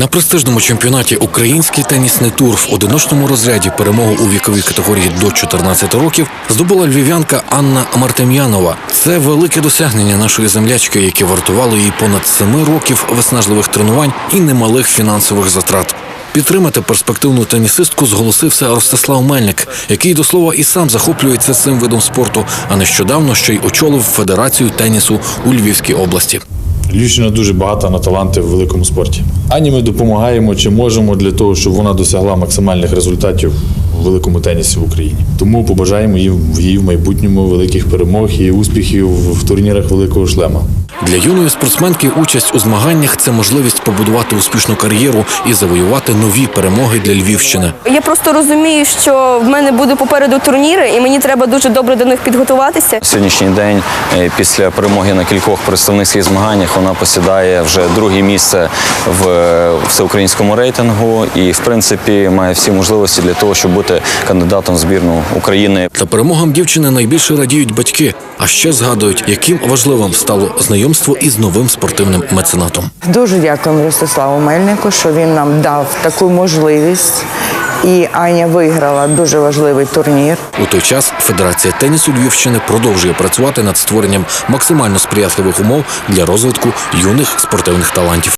На престижному чемпіонаті Український тенісний тур в одиночному розряді перемогу у віковій категорії до 14 років здобула львів'янка Анна Мартем'янова. Це велике досягнення нашої землячки, яке вартувало їй понад семи років виснажливих тренувань і немалих фінансових затрат. Підтримати перспективну тенісистку зголосився Ростислав Мельник, який до слова і сам захоплюється цим видом спорту, а нещодавно ще й очолив Федерацію тенісу у Львівській області. Львівщина дуже багата на таланти в великому спорті. Ані ми допомагаємо чи можемо для того, щоб вона досягла максимальних результатів у великому тенісі в Україні. Тому побажаємо їй в її в майбутньому великих перемог і успіхів в турнірах великого шлема. Для юної спортсменки участь у змаганнях це можливість побудувати успішну кар'єру і завоювати нові перемоги для Львівщини. Я просто розумію, що в мене буде попереду турніри, і мені треба дуже добре до них підготуватися. Сьогоднішній день е, після перемоги на кількох представницьких змаганнях вона посідає вже друге місце в е, всеукраїнському рейтингу і, в принципі, має всі можливості для того, щоб бути кандидатом в збірну України. Та перемогам дівчини найбільше радіють батьки, а ще згадують, яким важливим стало знайомство із новим спортивним меценатом. Дуже дякуємо Ростиславу Мельнику, що він нам дав таку можливість. І Аня виграла дуже важливий турнір. У той час Федерація тенісу Львівщини продовжує працювати над створенням максимально сприятливих умов для розвитку юних спортивних талантів.